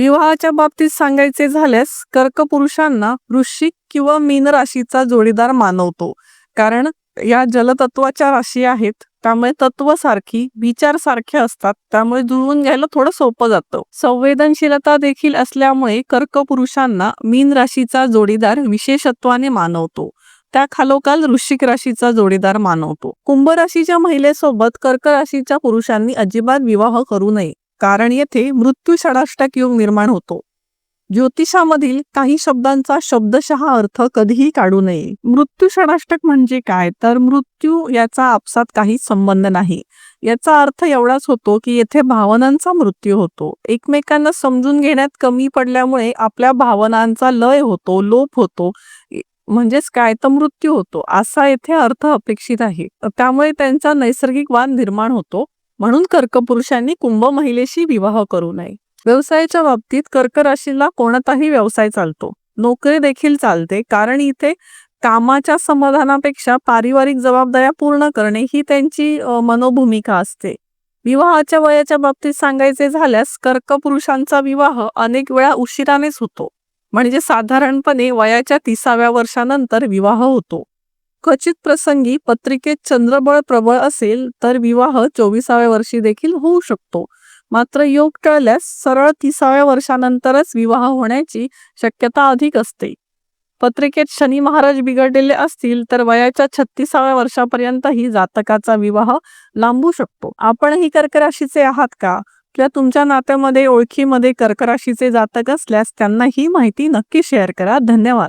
विवाहाच्या बाबतीत सांगायचे झाल्यास कर्क पुरुषांना वृश्चिक किंवा मीन राशीचा जोडीदार मानवतो. कारण या जलतत्वाच्या राशी आहेत त्यामुळे तत्व सारखी विचार सारखे असतात त्यामुळे जुळवून घ्यायला थोडं सोपं जातं. संवेदनशीलता देखील असल्यामुळे कर्क पुरुषांना मीन राशीचा जोडीदार विशेषत्वाने मानवतो. त्या खालोखाल वृश्चिक राशीचा जोडीदार मानवतो. कुंभ राशीच्या महिलेसोबत कर्क राशीच्या पुरुषांनी अजिबात विवाह करू नये. कारण येथे मृत्यू षडाष्टक योग निर्माण होतो. ज्योतिषामधील काही शब्दांचा शब्दशः अर्थ कधीही काढू नये. मृत्यू षडाष्टक म्हणजे काय? तर मृत्यू याचा आपसात काहीच संबंध नाही. याचा अर्थ एवढाच होतो की येथे भावनांचा मृत्यू होतो. एकमेकांना समजून घेण्यात कमी पडल्यामुळे आपल्या भावनांचा लय होतो लोप होतो. म्हणजेच काय? तर मृत्यू होतो. असा येथे अर्थ अपेक्षित आहे. त्यामुळे त्यांचा नैसर्गिक वाद निर्माण होतो. म्हणून कर्कपुरुषांनी कुंभ महिलेशी विवाह करू नये. व्यवसायाच्या बाबतीत कर्क राशीला कोणताही व्यवसाय चालतो. नोकरी देखील चालते कारण इथे कामाच्या समाधानापेक्षा पारिवारिक जबाबदाऱ्या पूर्ण करणे ही त्यांची मनोभूमिका असते. विवाहाच्या वयाच्या बाबतीत सांगायचे झाल्यास कर्क पुरुषांचा विवाह अनेक वेळा उशिरानेच होतो. म्हणजे साधारणपणे वयाच्या तिसाव्या वर्षानंतर विवाह होतो. क्वचित प्रसंगी पत्रिकेत चंद्रबळ प्रबळ असेल तर विवाह चोवीसाव्या वर्षी देखील होऊ शकतो. मात्र योग टळल्यास सरळ तिसाव्या वर्षानंतरच विवाह होण्याची शक्यता अधिक असते. पत्रिकेत शनी महाराज बिघडलेले असतील तर वयाच्या छत्तीसाव्या वर्षापर्यंतही जातकाचा विवाह लांबू शकतो. आपणही कर्कराशीचे आहात का? किंवा तुमच्या नात्यामध्ये ओळखीमध्ये कर्कराशीचे जातक असल्यास त्यांना ही माहिती नक्की शेअर करा. धन्यवाद.